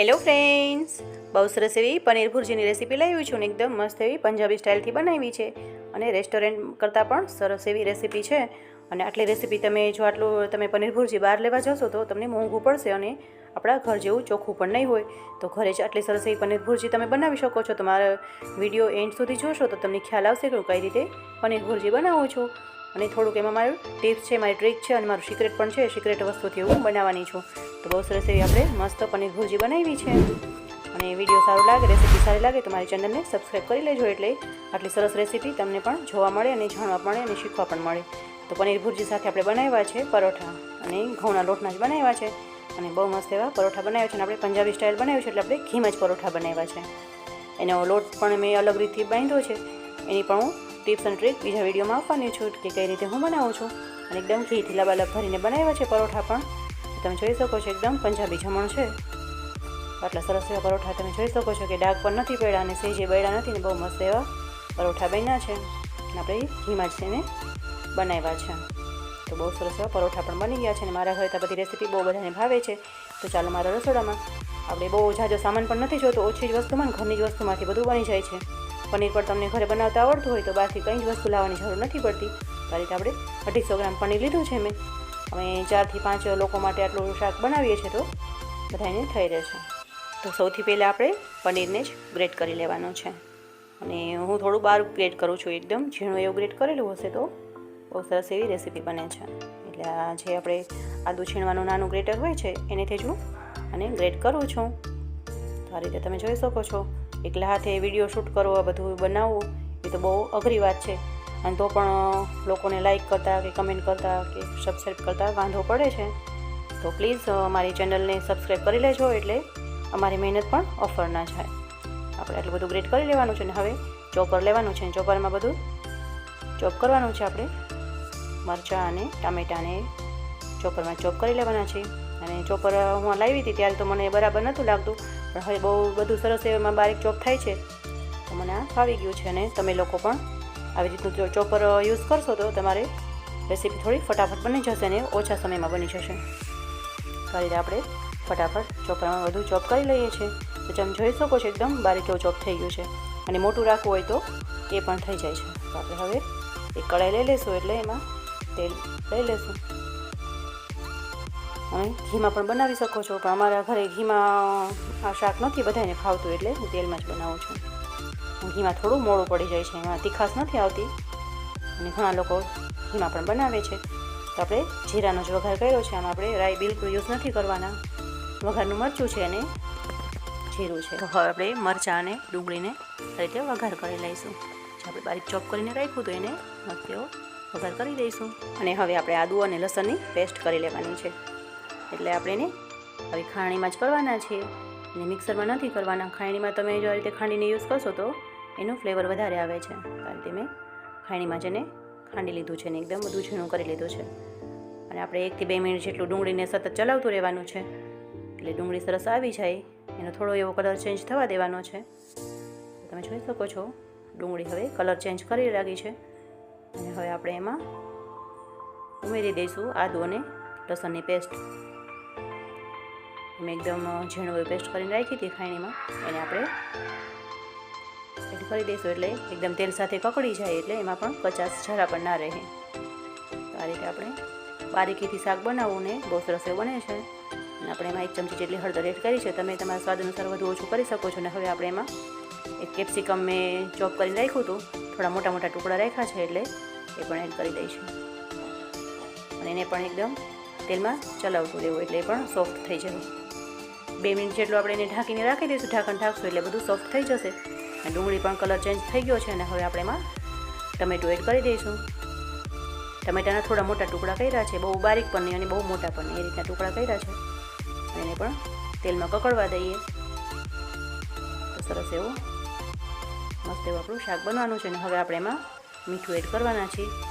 Hello friends બહુ સરસ એવી પનીર ભુરજીની રેસીપી લાવી છું ને એકદમ મસ્ત એવી પંજાબી સ્ટાઇલથી બનાવી છે. અને રેસ્ટોરન્ટ કરતાં પણ સરસ એવી રેસીપી છે. અને આટલી રેસીપી તમે જો આટલું તમે પનીર ભુરજી બહાર લેવા જશો તો તમને મોંઘું પડશે અને આપણા ઘર જેવું ચોખ્ખું પણ નહીં હોય. તો ઘરે જ આટલી સરસ એવી પનીર ભુરજી તમે બનાવી શકો છો. તમારા વીડિયો એન્ડ સુધી જોશો તો તમને ખ્યાલ આવશે કે હું કઈ રીતે પનીર ભુરજી બનાવું છું. અને થોડુંક એમાં મારું ટિપ્સ છે, મારી ટ્રીક છે અને મારું સિક્રેટ પણ છે. સિક્રેટ વસ્તુથી હું બનાવવાની છું. તો બહુ સરસ એવી આપણે મસ્ત પનીર ભુરજી બનાવી છે. અને વીડિયો સારો લાગે રેસીપી સારી લાગે તો મારી ચેનલને સબસ્ક્રાઈબ કરી લેજો એટલે આટલી સરસ રેસીપી તમને પણ જોવા મળે અને જાણવા મળે અને શીખવા પણ મળે. તો પનીર ભુરજી સાથે આપણે બનાવ્યા છે પરોઠા અને ઘઉંના લોટના જ બનાવ્યા છે. અને બહુ મસ્ત એવા પરોઠા બનાવ્યા છે અને આપણે પંજાબી સ્ટાઇલ બનાવ્યું છે એટલે આપણે ઘીમાં જ પરોઠા બનાવ્યા છે. એનો લોટ પણ મેં અલગ રીતથી બાંધ્યો છે. એની પણ હું ટિપ્સ અને ટ્રીક બીજા વિડીયોમાં આપવાની છું કે કઈ રીતે હું બનાવું છું. અને એકદમ ઘી થીલાબાલા ભરીને બનાવ્યા છે પરોઠા પણ. તમે જોઈ શકો છો એકદમ પંજાબી જમણ છે. આટલા સરસ એવા પરોઠા તમે જોઈ શકો છો કે ડાઘ પણ નથી પડ્યા અને સેજે બળ્યા નથી ને બહુ મસ્ત એવા પરોઠા બન્યા છે. અને આપણે ઘીમાં જ તેને બનાવ્યા છે. તો બહુ સરસ એવા પરોઠા પણ બની ગયા છે અને મારા ઘરે તો બધી રેસીપી બહુ બધાને ભાવે છે. તો ચાલો મારા રસોડામાં. આપણે બહુ જાજો સામાન પણ નથી જોતો, ઓછી જ વસ્તુમાં ઘરની જ વસ્તુમાંથી બધું બની જાય છે. પનીર પણ તમને ઘરે બનાવતા આવડતું હોય તો બહારથી કંઈ જ વસ્તુ લાવવાની જરૂર નથી પડતી. તો રીતે આપણે અઢીસો ગ્રામ પનીર લીધું છે મેં. અમે ચારથી પાંચ લોકો માટે આટલું શાક બનાવીએ છીએ તો બધાને થઈ રહે છે. તો સૌથી પહેલાં આપણે પનીરને જ ગ્રેટ કરી લેવાનું છે. અને હું થોડું બહાર ગ્રેટ કરું છું એકદમ. ઝીણું એવું ગ્રેટ કરેલું હશે તો બહુ સરસ એવી રેસીપી બને છે. એટલે આ જે આપણે આદું છીણવાનું નાનું ગ્રેટર હોય છે, એનેથી જ હું અને ગ્રેટ કરું છું. તો આ રીતે તમે જોઈ શકો છો. એકલા હાથે વીડિયો શૂટ કરવો, આ બધું બનાવવું, એ તો બહુ અઘરી વાત છે. અને તો પણ લોકોને લાઈક કરતા કે કમેન્ટ કરતા કે સબસ્ક્રાઈબ કરતા વાંધો પડે છે. તો પ્લીઝ અમારી ચેનલને સબસ્ક્રાઈબ કરી લેજો એટલે અમારી મહેનત પણ ઓફર ના જાય. આપણે આટલું બધું ગ્રેટ કરી લેવાનું છે ને હવે? ચોપર લેવાનું છે ચોપરમાં બધું? ચોપ કરવાનું છે આપણે? મરચાં અને ટામેટાને ચોપરમાં ચોપ કરી લેવાના છે. અને ચોપર હું લાવી હતી ત્યારે તો મને બરાબર નહોતું લાગતું. પણ હવે બહુ બધું સરસ એમાં બારીક ચોપ થાય છે. તો મને આ ફાવી ગયું છે અને તમે લોકો પણ આવી રીતનું ચોપર યુઝ કરશો તો તમારે રેસીપી થોડી ફટાફટ બની જશે અને ઓછા સમયમાં બની જશે. તો રીતે આપણે ફટાફટ ચોપરમાં વધુ ચોપ કરી લઈએ છીએ. તો તમે જોઈ શકો છો એકદમ બારીક એવું ચોપ થઈ ગયું છે. અને મોટું રાખવું હોય તો એ પણ થઈ જાય છે. તો આપણે હવે એક કઢાઈ લઈ લઈશું એટલે એમાં તેલ લઈ લઈશું અને ઘીમાં પણ બનાવી શકો છો, પણ અમારા ઘરે ઘીમાં આ શાક નથી, બધાને ખાવતું એટલે હું તેલમાં જ બનાવું છું. ઘીમાં થોડું મોડું પડી જાય છે, એમાં તીખાશ નથી આવતી. અને ઘણા લોકો ઘીમાં પણ બનાવે છે. તો આપણે જીરાનો જ વઘાર કર્યો છે, આમાં આપણે રાઈ બિલકુલ યુઝ નથી કરવાના. વઘારનું મરચું છે અને જીરું છે. તો હવે આપણે મરચાં અને ડુંગળીને આ રીતે વઘાર કરી લઈશું. જે આપણે બારીક ચોપ કરીને રાખ્યું તો એને મરચીઓ વઘાર કરી દઈશું. અને હવે આપણે આદુ અને લસણની પેસ્ટ કરી લેવાની છે. એટલે આપણે એને હવે ખાણીમાં જ કરવાના છે. અને મિક્સરમાં નથી કરવાના. ખાણીમાં તમે જો આ રીતે ખાંડીને યુઝ કરશો તો એનું ફ્લેવર વધારે આવે છે. આ રીતે મેં ખાણીમાં એને ખાંડી લીધું છે ને એકદમ બધું ઝીણું કરી લીધું છે. અને આપણે એકથી બે મિનિટ જેટલું ડુંગળીને સતત ચલાવતું રહેવાનું છે. એટલે ડુંગળી સરસ આવી જાય. એનો થોડો એવો કલર ચેન્જ થવા દેવાનો છે. તમે જોઈ શકો છો, ડુંગળી હવે કલર ચેન્જ કરી લાગી છે. અને હવે આપણે એમાં ઉમેરી દઈશું આદુ અને લસણની પેસ્ટ મેં એકદમ ઝીણું પેસ્ટ કરીને રાખી હતી ખાણીમાં એને આપણે એડ કરી દઈશું એટલે એકદમ તેલ સાથે કકડી જાય એટલે એમાં પણ કચાશ જરા પણ ના રહે. તો આ રીતે આપણે બારીકીથી શાક બનાવવું ને બહુ સરસ એવું બને છે. અને આપણે એમાં એક ચમચી જેટલી હળદર એડ કરી છે. તમે તમારા સ્વાદ અનુસાર વધુ ઓછું કરી શકો છો. ને હવે આપણે એમાં એક કેપ્સિકમ મેં ચોપ કરીને રાખ્યું હતું. થોડા મોટા મોટા ટુકડા રાખ્યા છે એટલે એ પણ એડ કરી દઈશું. અને એને પણ એકદમ તેલમાં ચલાવતું રહેવું એટલે એ પણ સોફ્ટ થઈ જશે બે મિનિટ જેટલું આપણે એને ઢાંકીને રાખી દઈશું. ઢાંકણ ઢાંકશું એટલે બધું સોફ્ટ થઈ જશે. અને ડુંગળી પણ કલર ચેન્જ થઈ ગયો છે અને હવે આપણે એમાં ટમેટું એડ કરી દઈશું. ટમેટાના થોડા મોટા ટુકડા કર્યા છે. બહુ બારીક પણ નહીં અને બહુ મોટા પણ નહીં. એ રીતના ટુકડા કર્યા છે. એને પણ તેલમાં કકડવા દઈએ. સરસ એવું મસ્ત એવું આપણું શાક બનવાનું છે. અને હવે આપણે એમાં મીઠું એડ કરવાના છીએ.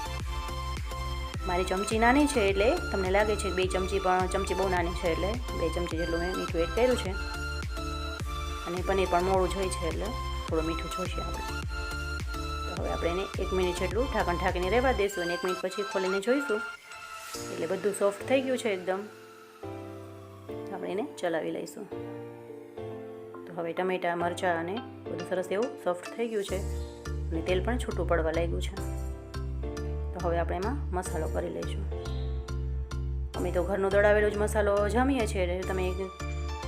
મારી ચમચી નાની છે એટલે તમને લાગે છે બે ચમચી પણ ચમચી બહુ નાની છે એટલે બે ચમચી જેટલું મેં મીઠું એડ કર્યું છે. અને પનીર પણ મોડું જોઈ છે એટલે થોડું મીઠું જોઈશે આપણે. હવે આપણે એને એક મિનિટ જેટલું ઢાંકણ ઢાંકીને રહેવા દઈશું અને એક મિનિટ પછી ખોલીને જોઈશું. એટલે બધું સોફ્ટ થઈ ગયું છે એકદમ. આપણે એને ચલાવી લઈશું. તો હવે ટમેટાં, મરચાં અને બધું સરસ એવું સોફ્ટ થઈ ગયું છે. અને તેલ પણ છૂટું પડવા લાગ્યું છે. તો હવે આપણે એમાં મસાલો કરી લઈશું. અમે તો ઘરનો દળાવેલો જ મસાલો જમીએ છીએ. તમે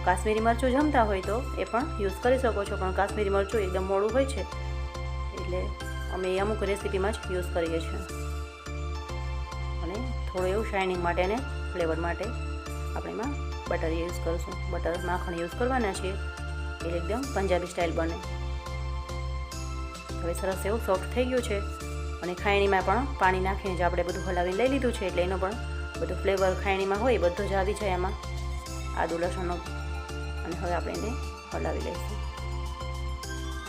કાશ્મીરી મરચું જમતા હોય તો એ પણ યુઝ કરી શકો છો. પણ કાશ્મીરી મરચું એકદમ મોડું હોય છે. એટલે અમે અમુક રેસીપીમાં જ યુઝ કરીએ છીએ. અને થોડું એવું શાઇનિંગ માટે અને ફ્લેવર માટે આપણે એમાં બટર યુઝ કરીશું. બટર માખણ યુઝ કરવાના છીએ. એટલે એકદમ પંજાબી સ્ટાઇલ બને. હવે સરસ એવું સોફ્ટ થઈ ગયું છે. અને ખાયણીમાં પણ પાણી નાખીને જ આપણે બધું હલાવીને લઈ લીધું છે એટલે એનો પણ બધું ફ્લેવર ખાયણીમાં હોય, બધો જ આવી જાય એમાં આદુ, લસણનો. અને હવે આપણે એને હલાવી લઈશું.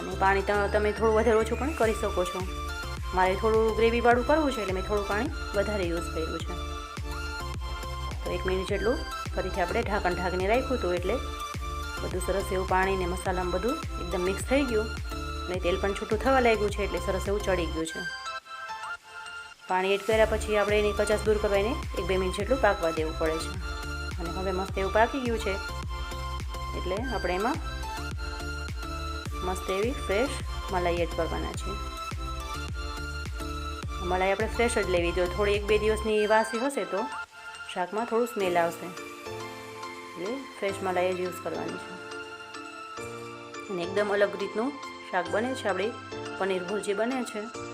અને પાણી તમે થોડું વધારે ઓછું પણ કરી શકો છો. મારે થોડું ગ્રેવીવાળું કરવું છે એટલે મેં થોડું પાણી વધારે યુઝ કર્યું છે. તો એક મિનિટ જેટલું ફરીથી આપણે ઢાંકણ ઢાંકીને રાખ્યું હતું એટલે બધું સરસ એવું પાણી ને મસાલામાં બધું એકદમ મિક્સ થઈ ગયું. અને તેલ પણ છૂટું થવા લાગ્યું છે એટલે સરસ એવું ચડી ગયું છે. પાણી એડ કર્યા પછી આપણે એની કચાશ દૂર કરવા એને એક બે મિનિટ જેટલું પાકવા દેવું પડે છે. અને હવે મસ્ત એવું પાકી ગયું છે. એટલે આપણે એમાં મસ્ત એવી ફ્રેશ મલાઈ એડ કરવાના છે. મલાઈ આપણે ફ્રેશ જ લેવી. જોઈએ થોડી એક બે દિવસની વાસી હશે તો શાકમાં થોડું સ્મેલ આવશે. એટલે ફ્રેશ મલાઈ જ યુઝ કરવાની છે. અને એકદમ અલગ રીતનું શાક બને છે. આપણી પનીર ભુરજી બને છે.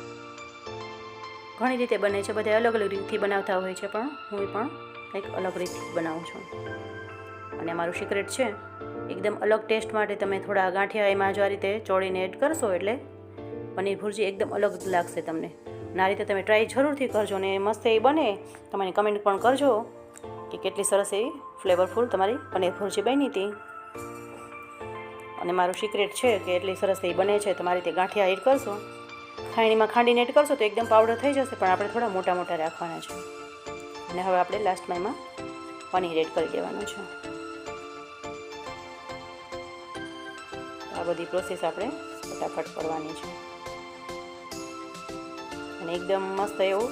ઘણી રીતે બને છે, બધા અલગ અલગ રીતથી બનાવતા હોય છે, પણ હું પણ કંઈક અલગ રીતથી બનાવું છું. અને મારું સિક્રેટ છે, એકદમ અલગ ટેસ્ટ માટે તમે થોડા ગાંઠિયા એમાં જો આ રીતે ચોળીને એડ કરશો એટલે પનીર ભુરજી એકદમ અલગ લાગશે તમને. અને આ રીતે તમે ટ્રાય જરૂરથી કરજો ને મસ્ત એ બને. તમારી કમેન્ટ પણ કરજો કે કેટલી સરસ એવી ફ્લેવરફુલ તમારી પનીર ભુરજી બની હતી. અને મારું સિક્રેટ છે કે એટલી સરસ એ બને છે, તમારી રીતે ગાંઠિયા એડ કરશો. ખાયણીમાં ખાંડીને એડ કરશો તો એકદમ પાવડર થઈ જશે, પણ આપણે થોડા મોટા મોટા રાખવાના છે. અને હવે આપણે લાસ્ટમાં એમાં પનીર એડ કરી દેવાનું છે. આ બધી પ્રોસેસ આપણે ફટાફટ કરવાની છે. અને એકદમ મસ્ત એવું,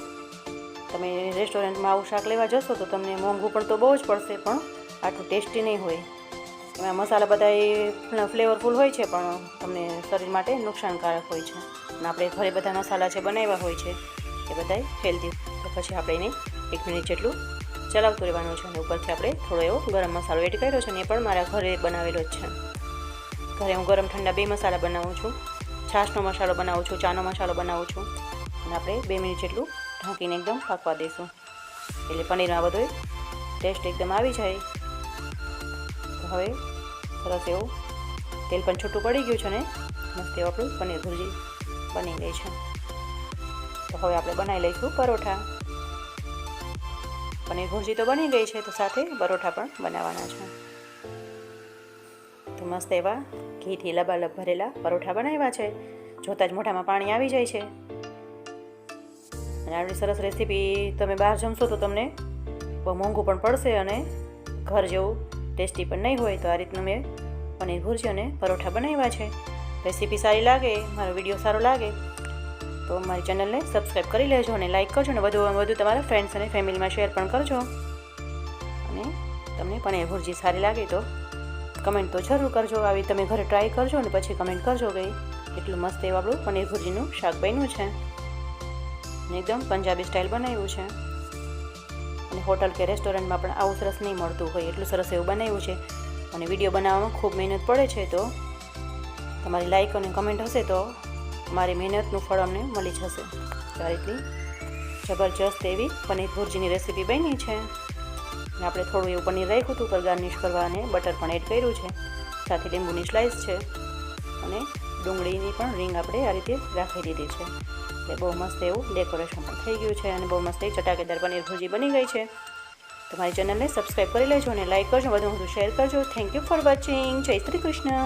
તમે રેસ્ટોરન્ટમાં આવું શાક લેવા જશો તો તમને મોંઘું પણ તો બહુ જ પડશે, પણ આટલું ટેસ્ટી નહીં હોય. એમાં મસાલા બધા ફ્લેવરફુલ હોય છે, પણ તમને શરીર માટે નુકસાનકારક હોય છે. અને આપણે ઘરે બધા મસાલા જે બનાવ્યા હોય છે, એ બધા હેલ્ધી તો પછી આપણે એને એક મિનિટ જેટલું ચલાવતું રહેવાનું છે અને ઉપરથી આપણે થોડો એવો ગરમ મસાલો એડ કર્યો છે અને એ પણ મારા ઘરે બનાવેલો જ છે. ઘરે હું ગરમ ઠંડા બે મસાલા બનાવું છું. છાશનો મસાલો બનાવું છું, ચાનો મસાલો બનાવું છું. અને આપણે બે મિનિટ જેટલું ઢાંકીને એકદમ પાકવા દઈશું. એટલે પનીરમાં બધો ટેસ્ટ એકદમ આવી જાય. હવે સરસ એવું તેલ પણ છૂટું પડી ગયું છે ને, મસ્ત એવું આપણું પનીર ભુરજી બની ગઈ છે. તો હવે આપણે બનાવી લઈશું પરોઠા. પનીર ભુરજી તો બની ગઈ છે, તો સાથે પરોઠા પણ બનાવવાના છે. તો મસ્ત એવા ઘીથી લબાલબ ભરેલા પરોઠા બનાવ્યા છે. જોતાં જ મોઢામાં પાણી આવી જાય છે. અને આવી સરસ રેસીપી તમે બહાર જમશો તો તમને બહુ મોંઘું પણ પડશે અને ઘર જેવું ટેસ્ટી પણ નહીં હોય. તો આ રીતનું મેં પનીર ભુરજી અને પરોઠા બનાવ્યા છે. રેસીપી સારી લાગે, મારો વીડિયો સારો લાગે, તો મારી ચેનલને સબસ્ક્રાઈબ કરી લેજો અને લાઇક કરજો અને વધુમાં વધુ તમારા ફ્રેન્ડ્સ અને ફેમિલીમાં શેર પણ કરજો. અને તમને પણ એ ભુરજી સારી લાગે તો કમેન્ટ તો જરૂર કરજો. આવી તમે ઘરે ટ્રાય કરજો અને પછી કમેન્ટ કરજો કે એટલું મસ્ત એવું આપણું પનીર ભુરજીનું શાક બન્યું છે. અને એકદમ પંજાબી સ્ટાઇલ બનાવ્યું છે. અને હોટલ કે રેસ્ટોરન્ટમાં પણ આવું સરસ નહીં મળતું હોય, એટલું સરસ એવું બનાવ્યું છે. અને વીડિયો બનાવવામાં ખૂબ મહેનત પડે છે તો તમારી લાઇક અને કમેન્ટ હશે તો મારી મહેનતનું ફળ અમને મળી જશે. આ રીતની જબરજસ્ત એવી પનીર ભુરજીની રેસીપી બની છે. અને આપણે થોડું એવું પનીર રાખ્યું હતું, પર ગાર્નિશ કરવા અને બટર પણ એડ કર્યું છે. સાથે લીંબુની સ્લાઇસ છે અને ડુંગળીની પણ રીંગ આપણે આ રીતે રાખી દીધી છે. એટલે બહુ મસ્ત એવું ડેકોરેશન પણ થઈ ગયું છે અને બહુ મસ્ત એ ચટાકેદાર પનીર ભુરજી બની ગઈ છે. તમારી ચેનલને સબસ્ક્રાઈબ કરી લેજો અને લાઇક કરજો વધુ વધુ શેર કરજો. થેન્ક યુ ફોર વોચિંગ જય શ્રી કૃષ્ણ.